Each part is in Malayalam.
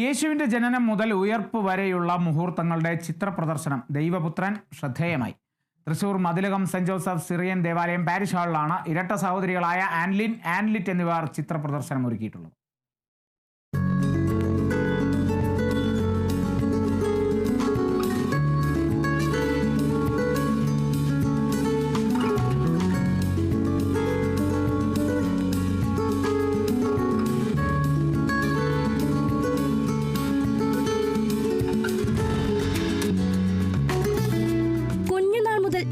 യേശുവിന്റെ ജനനം മുതൽ ഉയർപ്പ് വരെയുള്ള മുഹൂർത്തങ്ങളുടെ ചിത്രപ്രദർശനം ദൈവപുത്രൻ ശ്രദ്ധേയമായി. Thrissur Mathilakam saint Joseph Syrian ദേവാലയം പാരിഷ് ഹാളിലാണ് ഇരട്ട സഹോദരികളായ ആൻലിൻ ആൻലിറ്റ് എന്നിവർ ചിത്രപ്രദർശനം ഒരുക്കിയിട്ടുള്ളത്.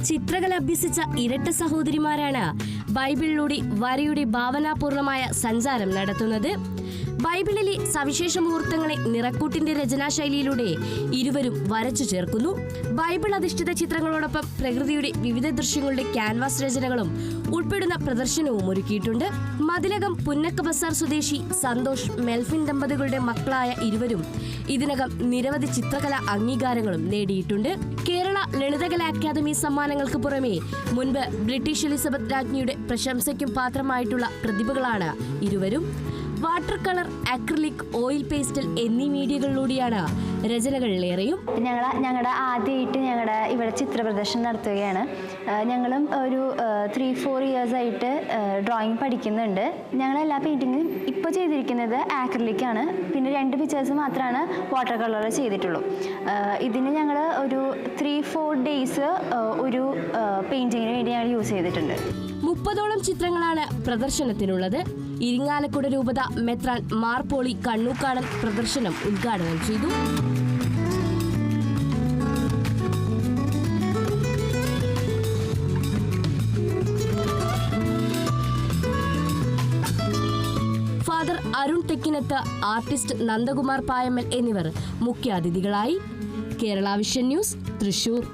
ചിത്രകല അഭ്യസിച്ച ഇരട്ട സഹോദരിമാരാണ് ബൈബിളിലൂടെ വരയുടെ ഭാവനാപൂർണമായ സഞ്ചാരം നടത്തുന്നത്. ബൈബിളിലെ സവിശേഷ മുഹൂർത്തങ്ങളെ നിറക്കൂട്ടിന്റെ രചനാശൈലിയിലൂടെ ഇരുവരും വരച്ചു ചേർക്കുന്നു. ബൈബിൾ അധിഷ്ഠിത ചിത്രങ്ങളോടൊപ്പം പ്രകൃതിയുടെ വിവിധ ദൃശ്യങ്ങളുടെ ക്യാൻവാസ് രചനകളും ഉൾപ്പെടുന്ന പ്രദർശനവും ഒരുക്കിയിട്ടുണ്ട്. മതിലകം പുന്നക്ക ബസാർ സ്വദേശി സന്തോഷ് മെൽഫിൻ ദമ്പതികളുടെ മക്കളായ ഇരുവരും ഇതിനകം നിരവധി ചിത്രകല അംഗീകാരങ്ങളും നേടിയിട്ടുണ്ട്. കേരള ലളിതകല അക്കാദമി സമ്മാനങ്ങൾക്ക് പുറമെ മുൻപ് ബ്രിട്ടീഷ് എലിസബത്ത് രാജ്ഞിയുടെ പ്രശംസയ്ക്കും പാത്രമായിട്ടുള്ള പ്രതിഭകളാണ് ഇരുവരും. Water colour acrylic oil pastel എന്നീ മീഡിയകളിലൂടെയാണ് രചനകളിലേറെയും ഞങ്ങൾ ഞങ്ങളുടെ ആദ്യമായിട്ട് ഞങ്ങളുടെ ഇവിടെ ചിത്ര പ്രദർശനം നടത്തുകയാണ് ഞങ്ങളും ഒരു ത്രീ ഫോർ ഇയേഴ്സ് ആയിട്ട് ഡ്രോയിങ് പഠിക്കുന്നുണ്ട്. ഞങ്ങളെല്ലാ പെയിന്റിങ്ങും ഇപ്പോൾ ചെയ്തിരിക്കുന്നത് ആക്രിലിക്കാണ് ആണ്. പിന്നെ രണ്ട് പിക്ചേഴ്സ് മാത്രമാണ് വാട്ടർ കളർ ചെയ്തിട്ടുള്ളൂ. ഇതിന് ഞങ്ങൾ ഒരു ത്രീ ഫോർ ഡേയ്സ് ഒരു പെയിന്റിങ്ങിന് വേണ്ടി ഞങ്ങൾ യൂസ് ചെയ്തിട്ടുണ്ട്. മുപ്പതോളം ചിത്രങ്ങളാണ് പ്രദർശനത്തിനുള്ളത്. ഇരിങ്ങാലക്കുട രൂപത മെത്രാൻ മാർപോളി കണ്ണൂക്കാടൻ പ്രദർശനം ഉദ്ഘാടനം ചെയ്തു. ഫാദർ അരുൺ തെക്കിനത്ത് ആർട്ടിസ്റ്റ് നന്ദകുമാർ പായമ്മൽ എന്നിവർ മുഖ്യാതിഥികളായി. Kerala vision news Thrissur.